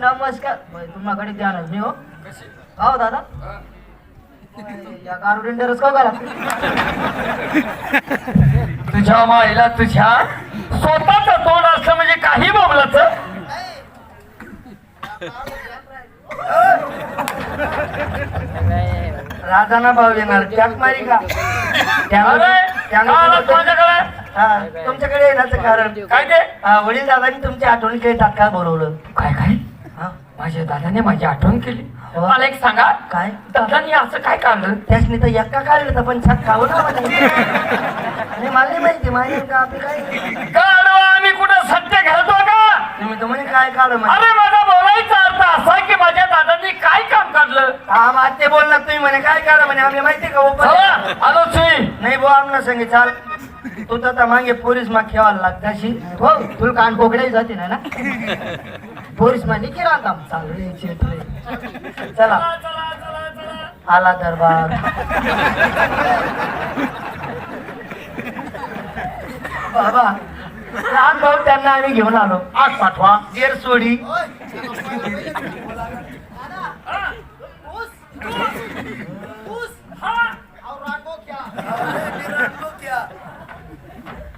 नमस्कार. तुम्हाकडे ध्यानच नाही हो. हो दादा. या गारुडीन डरच का करा? तुझ्या माईला तुझ्या स्वतःच तोंड असलं म्हणजे काही बोबलत राजाना भाव येणार. त्याग मारी का? तुमच्याकडे येण्याचं कारण. काय ते? वडील दादानी तुमची आठवण केली तात्काळ बोलवलं. काय काय? माझ्या दादाने माझी आठवण केली. मला एक सांगा काय? दादानी असं काय काढलं? त्यासनी तर एक्का काढलं तर पण छात खावं ना. आणि मला माहिती माहिती का आपली काय? काढवा आम्ही कुठं सत्य घालतो का? तुम्ही तर म्हणे काय म्हणे अरे माझा बोलायचा अर्थ असा की माझ्या दादांनी काय काम काढलं? हा मग ते बोलणार तुम्ही म्हणे काय काढलं म्हणे? आम्ही माहिती का? ओपन आलो छी नाही बुवा आमना सांगे चाल. तू तर मागे पोलीस मा खेळायला लागताशी. हो तुला कान कोकड्याही जाते ना? ना पोलीस मा निकी राहता चाल. चला. आला दरबार. बाबा लहान भाऊ त्यांना आम्ही घेऊन आलो. आज पाठवा देर सोडी.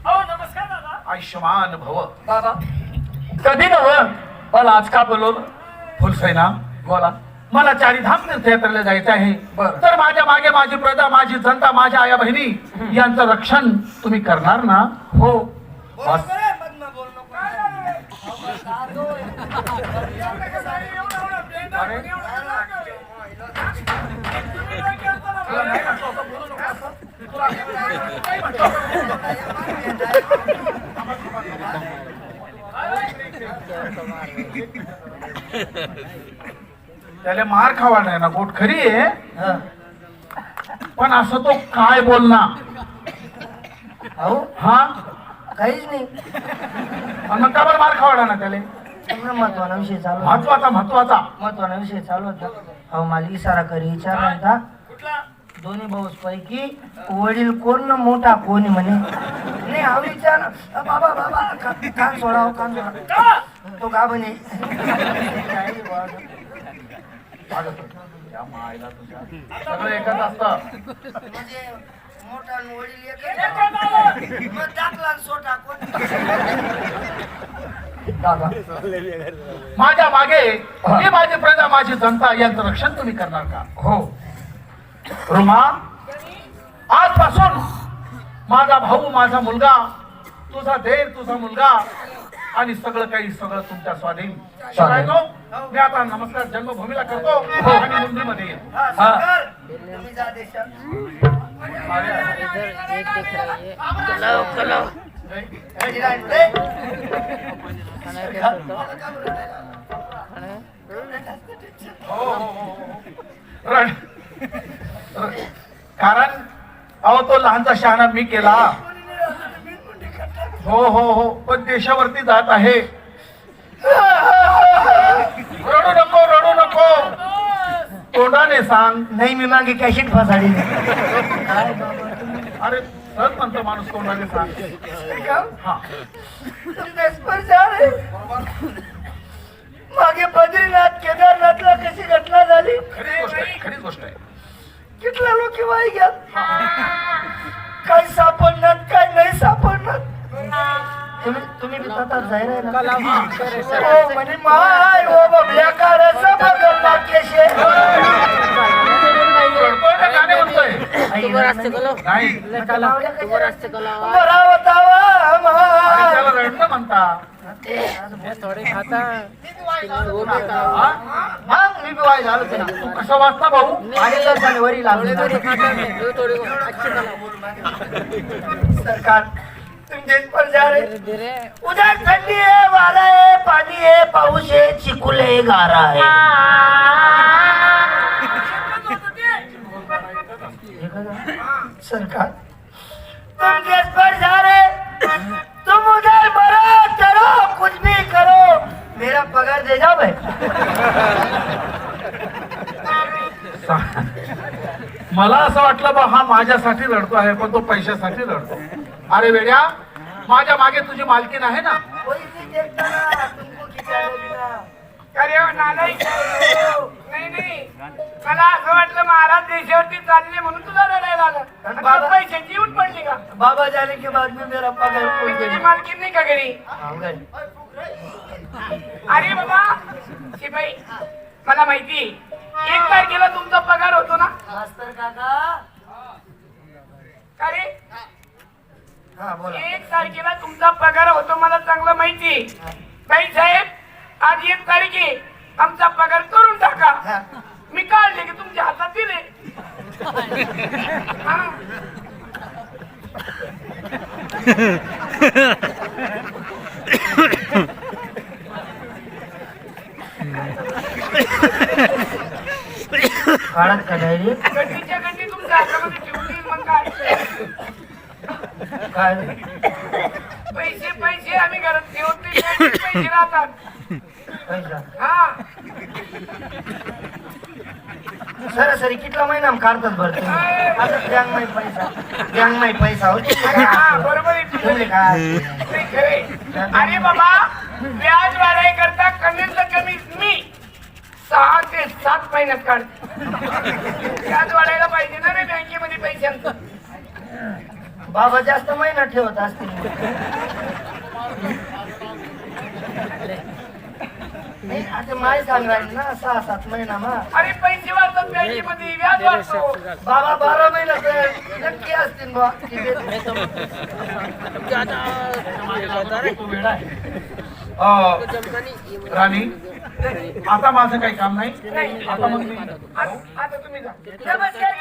हो आयुष्यमान भव. बाबा कधी नव्ह? मला आज का बोलवलं? फुलसेना बोला. मला चारीधाम तीर्थयात्रेला जायचं आहे. बरं. तर माझ्या मागे माझी प्रजा माझी जनता माझ्या आया बहिणी यांचं रक्षण तुम्ही करणार ना? हो. त्याला मार खावा नाही ना गोट खरी आहे. पण असं तो काय बोलणार? अहो हा? काहीच नाही. आणि मग का बरं मार खावाडा ना त्याला. एवढा महत्त्वाचा विषय चालू होता. महत्त्वाचा महत्त्वाचा. महत्त्वाचा विषय चालू होता. अहो मला इशारा करी विचारला होता कुठला? दोन्ही भाऊ पैकी वडील कोण न मोठा कोण म्हणे? नाही हा विचार. अ, बाबा बाबा का- कान सोडा हो, कान सोडा तो का म्हणे. सगळं एकच असतं म्हणजे मोठा आणि वडील एकच. मग टाकला आणि सोटा कोण दादा माझ्या मागे ही माझी प्रजा माझी जनता यांचं रक्षण तुम्ही करणार का हो रुमा आजपासून माझा भाऊ माझा मुलगा तुझा देर तुझा मुलगा आणि सगळं काही सगळं तुमच्या स्वाधीन. शिवायनो मी आता नमस्कार जन्मभूमीला करतो आणि मुंबईमध्ये हा. हो, हो. रण- रण- कारण अहो तो लहानचा शहाणा मी केला. हो हो हो. देशावरती जात आहे. रडू नको रडू नको. तोंडाने सांग नाही मी मागे कॅशिट फसाडी. अरे सहज म्हणतो माणूस तोंडाने सांग. हा. मागे बद्रीनाथ केदारनाथला कशी घटना झाली? खरी गोष्ट आहे गोष्ट आहे. कितल्या लोक वाई घ्या? म्हणे माय ओ बबल्या काळाचा बघल ना केशे. रडतोय का गाणे म्हणतोय नाही. बरावतावा आणि त्याला रडणं म्हणता. हा? मग मी वाई झालो तुला. तू कसा वाचता भाऊ? आणि लसाने वरी लागली. सरकार. तुमचे पर जा रहे उधर ठंडी है वारा है पानी है पाऊस है चिकुल है गारा है. सरकार तुम देश पर जा रहे तुम उधर मरो चलो कुछ भी करो. मेरा पगार दे जाओ भाई. मला असं वाटलं बा हा माझ्यासाठी रडतो आहे पण तो पैशासाठी रडतो अरे वेड्या माझ्या मागे तुझी मालकीन आहे ना? अरे हो, नाही मला असं वाटलं महाराज चालले म्हणून आलं. पडली का? बाबा तुझी नाही का घरी? अरे शिपाई मला माहिती एक तारखेला तुमचा पगार होतो ना? काका एक तारखेला तुमचा पगार होतो मला चांगलं माहिती. बाई साहेब आज एक तारीख आमचा पगार करून टाका. मी काढले की तुमच्या हातात दिले. काढत का डायरी गड्डीच्या गड्डी तुमच्या हातामध्ये ठेवली मग काय? काय? पैसे पैसे आम्ही घरात ठेवत नाही त्याचे पैसे राहतात. पैसा? हा. सरासरी कितला महिना काढतात बरं आता गँग नाही पैसा. गँग नाही पैसा होते. हा, बरोबर आहे. तुम्ही तुझं. काय? नाही खरंय. अरे बाबा व्याज वाढाय करता कमीत कमी मी सहा ते सात महिन्यात काढते. व्याज वाढायला पाहिजे ना रे बँकेमध्ये पैशांचं? बाबा जास्त महिना ठेवत असतील. नाही आता माय सांगाय ना सहा सात महिना मग अरे पैसे वाढतात बँकेमध्ये व्याज वाढतो बाबा बारा महिना तर नक्की असतील बा. राणी आता माझं काही काम नाही. आता मग मी आता तुम्ही जा. नमस्कार